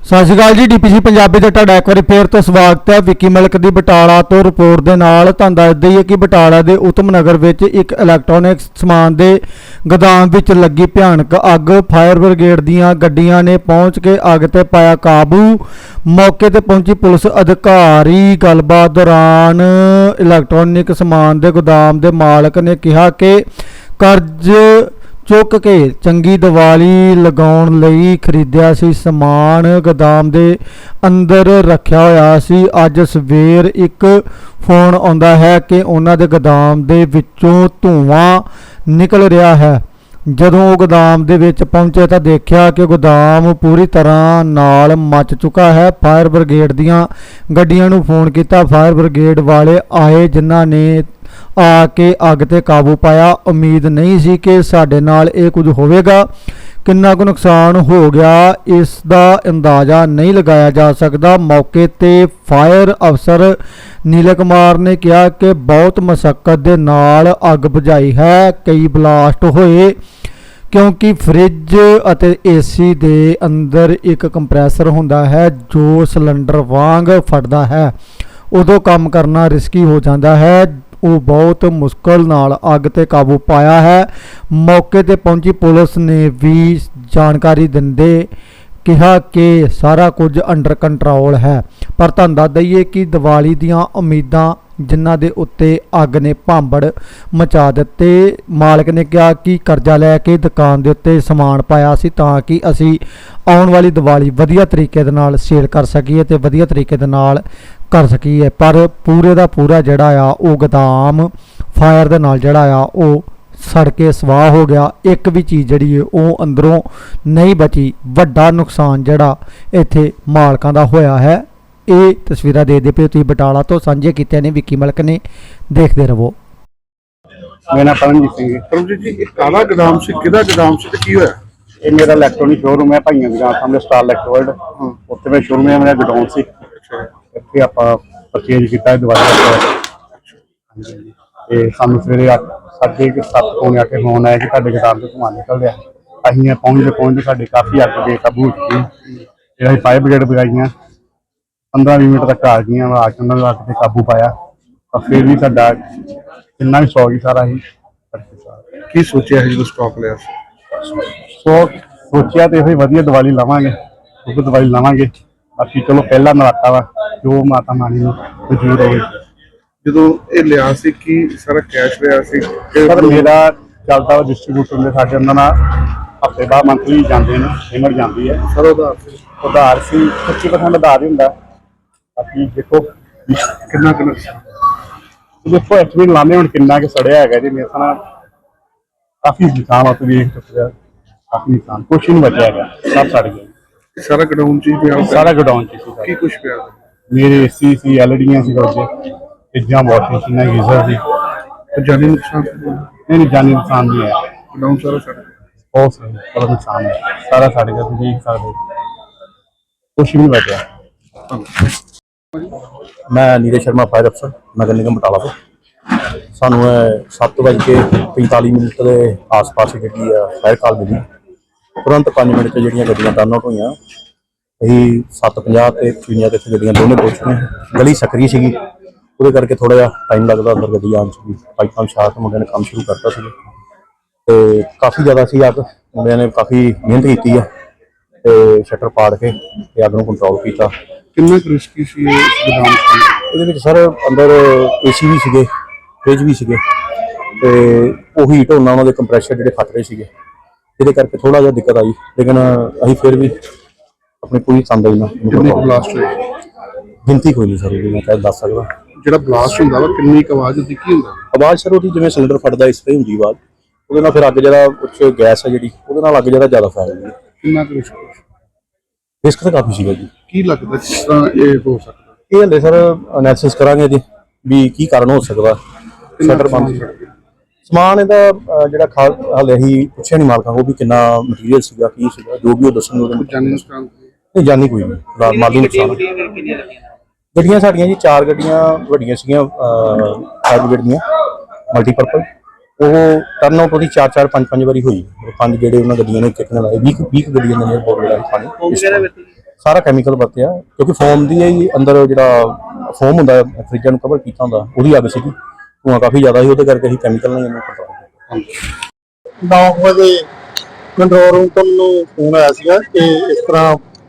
ਸਤਿ ਸ਼੍ਰੀ ਅਕਾਲ ਜੀ ਡੀਪੀਸੀ ਪੰਜਾਬੀ 'ਤੇ ਤੁਹਾਡਾ ਇੱਕ ਵਾਰੀ ਫੇਰ ਤੋਂ ਸਵਾਗਤ ਹੈ ਵਿੱਕੀ ਮਲਕ ਦੀ ਬਟਾਲਾ ਤੋਂ ਰਿਪੋਰਟ ਦੇ ਨਾਲ। ਤੁਹਾਨੂੰ ਦੱਸ ਦਈਏ ਕਿ ਬਟਾਲਾ ਦੇ ਉਤਮ ਨਗਰ ਵਿੱਚ ਇੱਕ ਇਲੈਕਟ੍ਰੋਨਿਕ ਸਮਾਨ ਦੇ ਗੋਦਾਮ ਵਿੱਚ ਲੱਗੀ ਭਿਆਨਕ ਅੱਗ ਫਾਇਰ ਬ੍ਰਿਗੇਡ ਦੀਆਂ ਗੱਡੀਆਂ ਨੇ ਪਹੁੰਚ ਕੇ ਅੱਗ ਤੇ ਪਾਇਆ ਕਾਬੂ। ਮੌਕੇ ਤੇ ਪਹੁੰਚੀ ਪੁਲਿਸ ਅਧਿਕਾਰੀ, ਗੱਲਬਾਤ ਦੌਰਾਨ ਇਲੈਕਟ੍ਰੋਨਿਕ ਸਮਾਨ ਦੇ ਗੋਦਾਮ ਦੇ ਮਾਲਕ ਨੇ ਕਿਹਾ ਕਿ ਕਰਜ਼ ਚੁੱਕ ਕੇ ਚੰਗੀ ਦੀਵਾਲੀ ਲਗਾਉਣ ਲਈ ਖਰੀਦਿਆ ਸੀ ਸਮਾਨ, ਗੋਦਾਮ ਦੇ ਅੰਦਰ ਰੱਖਿਆ ਹੋਇਆ ਸੀ। ਅੱਜ ਸਵੇਰ ਇੱਕ ਫੋਨ ਆਉਂਦਾ ਹੈ ਕਿ ਉਹਨਾਂ ਦੇ ਗੋਦਾਮ ਦੇ ਵਿੱਚੋਂ ਧੂਆਂ ਨਿਕਲ ਰਿਹਾ ਹੈ। ਜਦੋਂ ਉਹ ਗੋਦਾਮ ਦੇ ਵਿੱਚ ਪਹੁੰਚੇ ਤਾਂ ਦੇਖਿਆ ਕਿ ਗੋਦਾਮ ਪੂਰੀ ਤਰ੍ਹਾਂ ਨਾਲ ਮੱਚ ਚੁੱਕਾ ਹੈ। ਫਾਇਰ ਬ੍ਰਿਗੇਡ ਦੀਆਂ ਗੱਡੀਆਂ ਨੂੰ ਫੋਨ ਕੀਤਾ। ਫਾਇਰ ਬ੍ਰਿਗੇਡ ਵਾਲੇ ਆਏ, ਜਿਨ੍ਹਾਂ ਨੇ ਆ ਕੇ ਅੱਗ ਤੇ ਕਾਬੂ ਪਾਇਆ। ਉਮੀਦ ਨਹੀਂ ਸੀ ਕਿ ਸਾਡੇ ਨਾਲ ਇਹ ਕੁਝ ਹੋਵੇਗਾ। ਕਿੰਨਾ ਕੁ ਨੁਕਸਾਨ ਹੋ ਗਿਆ, ਇਸ ਦਾ ਅੰਦਾਜ਼ਾ ਨਹੀਂ ਲਗਾਇਆ ਜਾ ਸਕਦਾ। ਮੌਕੇ ਤੇ ਫਾਇਰ ਅਫਸਰ ਨੀਲ ਕੁਮਾਰ ਨੇ ਕਿਹਾ ਕਿ ਬਹੁਤ ਮਸ਼ੱਕਤ ਦੇ ਨਾਲ ਅੱਗ ਬੁਝਾਈ ਹੈ। ਕਈ ਬਲਾਸਟ ਹੋਏ, ਕਿਉਂਕਿ ਫ੍ਰਿਜ ਅਤੇ ਏਸੀ ਦੇ ਅੰਦਰ ਇੱਕ ਕੰਪਰੈਸਰ ਹੁੰਦਾ ਹੈ, ਜੋ ਸਿਲੰਡਰ ਵਾਂਗ ਫੜਦਾ ਹੈ। ਉਦੋਂ ਕੰਮ ਕਰਨਾ ਰਿਸਕੀ ਹੋ ਜਾਂਦਾ ਹੈ। ਉਹ ਬਹੁਤ ਮੁਸ਼ਕਲ ਨਾਲ ਅੱਗ ਤੇ ਕਾਬੂ ਪਾਇਆ ਹੈ। ਮੌਕੇ ਤੇ ਪਹੁੰਚੀ ਪੁਲਿਸ ਨੇ ਵੀ ਜਾਣਕਾਰੀ ਦਿੰਦੇ ਕਿਹਾ ਕਿ ਸਾਰਾ ਕੁਝ ਅੰਡਰ ਕੰਟਰੋਲ ਹੈ। ਪਰ ਤੁਹਾਨੂੰ ਦੱਸ ਦਈਏ ਕਿ ਦੀਵਾਲੀ ਦੀਆਂ ਉਮੀਦਾਂ ਜਿਨ੍ਹਾਂ ਦੇ ਉੱਤੇ ਅੱਗ ਨੇ ਭਾਂਬੜ ਮਚਾ ਦਿੱਤੇ। ਮਾਲਕ ਨੇ ਕਿਹਾ ਕਿ ਕਰਜ਼ਾ ਲੈ ਕੇ ਦੁਕਾਨ ਦੇ ਉੱਤੇ ਸਮਾਨ ਪਾਇਆ ਸੀ ਤਾਂ ਕਿ ਅਸੀਂ ਆਉਣ ਵਾਲੀ ਦੀਵਾਲੀ ਵਧੀਆ ਤਰੀਕੇ ਦੇ ਨਾਲ ਸੇਲ ਕਰ ਸਕੀਏ ਤੇ ਵਧੀਆ ਤਰੀਕੇ ਦੇ ਨਾਲ ਕਰ ਸਕੀਏ। ਪਰ ਪੂਰੇ ਦਾ ਪੂਰਾ ਜਿਹੜਾ ਆ, ਉਹ ਗਦਾਮ ਫਾਇਰ ਦੇ ਨਾਲ ਜਿਹੜਾ ਆ, ਉਹ ਸੜ ਕੇ ਸਵਾਹ ਹੋ ਗਿਆ। ਇੱਕ ਵੀ ਚੀਜ਼ ਜਿਹੜੀ ਹੈ ਉਹ ਅੰਦਰੋਂ ਨਹੀਂ ਬਚੀ। ਵੱਡਾ ਨੁਕਸਾਨ ਜਿਹੜਾ ਇੱਥੇ ਮਾਲਕਾਂ ਦਾ ਹੋਇਆ ਹੈ। ਇਹ ਤਸਵੀਰਾਂ ਦੇ ਦੇ ਪਏ ਤੁਸੀਂ ਬਟਾਲਾ ਤੋਂ ਸਾਂਝੇ ਕੀਤੀਆਂ ਨੇ ਵਿੱਕੀ ਮਲਕ ਨੇ। ਦੇਖਦੇ ਰਹੋ। ਮੇਰਾ ਨਾਮ ਪਰਮਜੀਤ ਸਿੰਘ ਹੈ। ਪਰਮਜੀਤ ਜੀ ਇਹ ਕਾਲਾ ਗਦਾਮ ਸੀ? ਕਿਹਦਾ ਗਦਾਮ ਸੀ ਤੇ ਕੀ ਹੋਇਆ? ਇਹ ਮੇਰਾ ਇਲੈਕਟ੍ਰੋਨਿਕ ਸ਼ੋਰੂਮ ਹੈ ਭਾਈਆਂ ਦੀ ਗਾਂ ਸਾਹਮਣੇ ਸਟਾਰ ਇਲੈਕਟ੍ਰੋਵਰਲਡ ਉੱਥੇ ਮੈਂ ਸ਼ੋਰੂਮ ਹੈ ਮੇਰਾ ਗਡਾਊਨ ਸੀ। ਇੱਥੇ ਆਪਾਂ ਪਰਚੇਜ ਕੀਤਾ ਹਾਂਜੀ। ਤੇ ਸਾਨੂੰ ਸਵੇਰੇ 8 ਸਾਢੇ ਕੁ ਸੱਤ ਪੌਣੇ ਅੱਠ ਫੋਨ ਆਇਆ ਕਿ ਤੁਹਾਡੇ ਗਦਾਮ ਤੋਂ ਧੂੰਆਂ ਨਿਕਲ ਰਿਹਾ। ਅਸੀਂ ਇਹ ਪਹੁੰਚਦੇ ਪਹੁੰਚਦੇ ਸਾਡੀ ਕਾਫੀ ਅੱਗ ਬੇਕਾਬੂ ਹੋ ਅਸੀਂ ਫਾਇਰ ਬ੍ਰਿਗੇਡ ਬੁਲਾਈਆਂ 15 ਮਿੰਟ ਤੱਕ ਆ ਗਈਆਂ ਆ ਕੇ ਉਹਨਾਂ ਨੇ ਅੱਗ ਤੇ ਕਾਬੂ ਪਾਇਆ। ਪਰ ਫਿਰ ਵੀ ਸਾਡਾ ਕਿੰਨਾ ਵੀ ਸੌ ਗਈ ਸਾਰਾ ਹੀ ਕੀ ਸੋਚਿਆ ਸੀ ਜਦੋਂ ਸਟਾਕ ਲਿਆ ਸੀ? ਸੋਚਿਆ ਤੇ ਇਹੋ ਹੀ ਵਧੀਆ ਦੀਵਾਲੀ ਲਾਵਾਂਗੇ ਉਹ ਦੀਵਾਲੀ ਲਾਵਾਂਗੇ। ਬਾਕੀ ਚਲੋ ਪਹਿਲਾ ਨਰਾਤਾ ਵਾ ਜੋ ਮਾਤਾ ਮਾਨੀ ਨੂੰ ਮਨਜ਼ੂਰ ਹੋਵੇ। ਜਦੋਂ ਇਹ ਲਿਆ ਸੀ ਕੀ ਸਾਰਾ ਕੈਸ਼ ਲਿਆ ਸੀ? ਪਰ ਮੇਰਾ ਚੱਲਦਾ ਵਾ ਡਿਸਟ੍ਰੀਬਿਊਟਰ ਦੇ ਸਾਡੇ ਉਹਨਾਂ ਨਾਲ ਹਫ਼ਤੇ ਬਾਅਦ ਮੰਥਲੀ ਜਾਂਦੇ ਨੇ ਪੇਮੈਂਟ ਜਾਂਦੀ ਹੈ। ਸਾਰਾ ਉਧਾਰ ਸੀ। ਉਧਾਰ ਸੀ 25% ਉਧਾਰ ਹੀ ਹੁੰਦਾ। ਬਾਕੀ ਦੇਖੋ ਕਿੰਨਾ ਕਿੰਨਾ ਦੇਖੋ ਐਕਚੁਅਲੀ ਲਾਣੇ ਹੁਣ ਕਿੰਨਾ ਕਿ ਸੜਿਆ ਹੈਗਾ ਜੀ ਮੇਰੇ ਸਾਹ ਕਾਫੀ ਨੁਕਸਾਨ ਆ ਤੁਸੀਂ ਦੇਖ ਸਕਦੇ ਹੋ ਕਾਫੀ ਨੁਕਸਾਨ ਕੁਛ ਨਹੀਂ ਬਚਿਆ ਹੈਗਾ ਸਭ ਸੜ ਗਿਆ। ਸਾਰਾ ਗਡਾਊਨ ਚ ਹੀ ਪਿਆ ਹੋਇਆ? ਸਾਰਾ ਗੋਡਾਊਨ ਚ ਸੀ। ਕੀ ਕੁਝ ਪਿਆ ਮੇਰੇ ਏਸੀ ਸੀ ਐਲਡੀਆਂ ਸੀ ਰੋਜੇ ਫਰਿੱਜਾਂ ਵਾਸ਼ਿੰਗ ਮਸ਼ੀਨਾਂ ਗੀਜ਼ਰ ਸੀ ਤੇ ਜਾਨੀ ਨੁਕਸਾਨ ਨਹੀਂ ਨਹੀਂ ਜਾਨੀ ਨੁਕਸਾਨ ਨਹੀਂ ਹੈ। ਗਡਾਊਨ ਸਾਰਾ ਸੜ ਗਿਆ। ਬਹੁਤ ਸਾਰਾ ਨੁਕਸਾਨ ਹੈ। ਸਾਰਾ ਸੜ ਗਿਆ ਤੁਸੀਂ ਦੇਖ ਸਕਦੇ ਹੋ। ਕੁਛ ਨਹੀਂ ਬਚਿਆ। ਮੈਂ ਨੀਰਜ ਸ਼ਰਮਾ ਫਾਇਰ ਅਫਸਰ ਨਗਰ ਨਿਗਮ ਬਟਾਲਾ ਤੋਂ। ਸਾਨੂੰ 7:45 ਮਿੰਟ ਦੇ ਆਸ-ਪਾਸ ਜਿਹੜੀ ਆ ਫਾਇਰ ਕਾਲ ਮਿਲੀ। ਤੁਰੰਤ 5 ਮਿੰਟ 'ਚ ਜਿਹੜੀਆਂ ਗੱਡੀਆਂ ਟਰਨ ਆਊਟ ਹੋਈਆਂ, ਅਸੀਂ 7:50 ਤੇ 55 ਤੇ ਇੱਥੇ ਗੱਡੀਆਂ ਦੋਨੇ ਪਹੁੰਚ ਗਈਆਂ ਗਲੀ ਸਕਰੀ ਸੀਗੀ, ਉਹਦੇ ਕਰਕੇ ਥੋੜਾ ਜਿਹਾ ਟਾਈਮ ਲੱਗਦਾ ਅੰਦਰ ਗੱਡੀ ਆਉਣ 'ਚ ਵੀ। ਪਾਈਪਾਂ ਛਾਤ ਮੁੰਡਿਆਂ ਨੇ ਕੰਮ ਸ਼ੁਰੂ ਕਰਤਾ ਸੀ ਤੇ ਕਾਫੀ ਜ਼ਿਆਦਾ ਸੀ ਅੱਗ, ਮੁੰਡਿਆਂ ਨੇ ਕਾਫੀ ਮਿਹਨਤ ਕੀਤੀ ਆ। ਤੇ ਸ਼ਟਰ ਪਾੜ ਕੇ ਤੇ ਅੱਗ ਨੂੰ ਕੰਟਰੋਲ ਕੀਤਾ। ਕਿੰਨਾ ਕੁ ਰਿਸਕੀ ਸੀ ਇਹ ਗਦਾਮ ਚ? ਇਹਦੇ ਵਿੱਚ ਸਰ ਅੰਦਰ ਏਸੀ ਵੀ ਸੀਗੇ ਫ੍ਰਿਜ ਵੀ ਸੀਗੇ ਤੇ ਉਹ ਹੀਟ ਹੋਣਾ ਉਹਨਾਂ ਦੇ ਕੰਪਰੈਸ਼ਰ ਜਿਹੜੇ ਫਟ ਰਹੇ ਸੀਗੇ। ਇਹਦੇ ਕਰਕੇ ਥੋੜਾ ਜਿਹਾ ਦਿੱਕਤ ਆਈ ਲੇਕਿਨ ਅਸੀਂ ਫਿਰ ਵੀ ਆਪਣੀ ਪੂਰੀ ਤੰਦਾਈ ਨਾਲ ਇਹਨੂੰ ਕਿੰਨੀ ਬਲਾਸਟ ਹੋਈ? ਗਿਣਤੀ ਕੋਈ ਨਹੀਂ ਸਰ ਇਹਦੀ ਮੈਂ ਕਹਿ ਦੱਸ ਸਕਦਾ। ਜਿਹੜਾ ਬਲਾਸਟ ਹੁੰਦਾ ਵਾ ਕਿੰਨੀ ਕੁ ਆਵਾਜ਼ ਹੁੰਦੀ ਕੀ ਹੁੰਦਾ? ਆਵਾਜ਼ ਸਰ ਉਹਦੀ ਜਿਵੇਂ ਸਿਲੰਡਰ ਫਟਦਾ ਇਸ ਤਰ੍ਹਾਂ ਹੀ ਹੁੰਦੀ ਆਵਾਜ਼। ਉਹਦੇ ਨਾਲ ਫਿਰ ਅੱਗ ਜਿਹੜਾ ਉੱਚ ਗੈਸ ਹੈ ਜਿਹੜੀ ਉਹਦੇ ਨਾਲ ਅੱਗ ਜਿਹੜਾ ਜ਼ਿਆਦਾ ਫੈਲਦੀ ਹੈ। ਕਿੰਨਾ ਕੁ ਰਿਸਕ ਤਾਂ ਕਾਫੀ ਸੀਗਾ ਜੀ। ਕੀ ਲੱਗਦਾ ਜਿਸ ਤਰ੍ਹਾਂ ਇਹ ਹੋ ਸਕਦਾ? ਇਹ ਹਲੇ ਸਰ ਅਨਾਲਿਸਿਸ ਕਰਾਂਗੇ ਜੀ ਵੀ ਕੀ ਕਾਰਨ ਹੋ ਸਕਦਾ। ਸ਼ਟਰ ਬੰਦ? ਸਮਾਨ ਇਹਦਾ ਜਿਹੜਾ ਖਾਲ ਹਲੇ ਹੀ ਪੁੱਛਿਆ ਨਹੀਂ ਮਾਲਕਾਂ ਕੋਲ ਵੀ ਕਿੰਨਾ ਮਟੀਰੀਅਲ ਸੀਗਾ ਕੀ ਸੀਗਾ ਜੋ ਵੀ ਉਹ ਦੱਸਣਗੇ ਉਹਦੇ ਜਾਨੀ ਨੁਕਸਾਨ ਨਹੀਂ ਜਾਨੀ ਕੋਈ ਨਹੀਂ ਮਾਲੀ ਨੁਕਸਾਨ। ਗੱਡੀਆਂ ਸਾਡੀਆਂ ਜੀ ਚਾਰ ਗੱਡੀਆਂ ਵੱਡੀਆਂ ਸੀਗੀਆਂ ਫਾਇਰ ਬ੍ਰਿਗੇਡ ਦੀਆਂ ਮਲਟੀਪਰਪਲ ਉਹ ਟਰਨ ਆਊਟ ਉਹਦੀ 4 4 5 5 ਵਾਰੀ ਹੋਈ। ਪੰਜ ਜਿਹੜੇ ਉਹਨਾਂ ਗੱਡੀਆਂ ਨੇ ਕਿਤਨੇ ਲਾਏ 20 20 ਗੱਡੀਆਂ ਦੇ ਨੇ ਬਹੁਤ ਬੜਾ ਪਾਣੀ। ਸਾਰਾ ਕੈਮੀਕਲ ਵਰਤਿਆ। ਕਿਉਂਕਿ ਫੋਮ ਦੀ ਹੀ ਅੰਦਰ ਜਿਹੜਾ ਫੋਮ ਹੁੰਦਾ ਫ੍ਰਿਜਾਂ ਨੂੰ ਕਵਰ ਕੀਤਾ ਹੁੰਦਾ ਉਹਦੀ ਅੱਗ ਸੀਗੀ। ਧੂੰਆਂ ਕਾਫੀ ਜ਼ਿਆਦਾ ਸੀ ਉਹਦੇ ਕਰਕੇ ਅਸੀਂ ਕੈਮੀਕਲ ਨਾਲ ਹੀ ਇਹਨੂੰ ਕੰਟਰੋਲ ਕੀਤਾ। 9 ਵਜੇ ਕੰਟਰੋਲ ਰੂਮ ਤੋਂ ਮੈਨੂੰ ਫੋਨ ਆਇਆ ਸੀਗਾ ਕਿ ਇਸ ਤਰ੍ਹਾਂ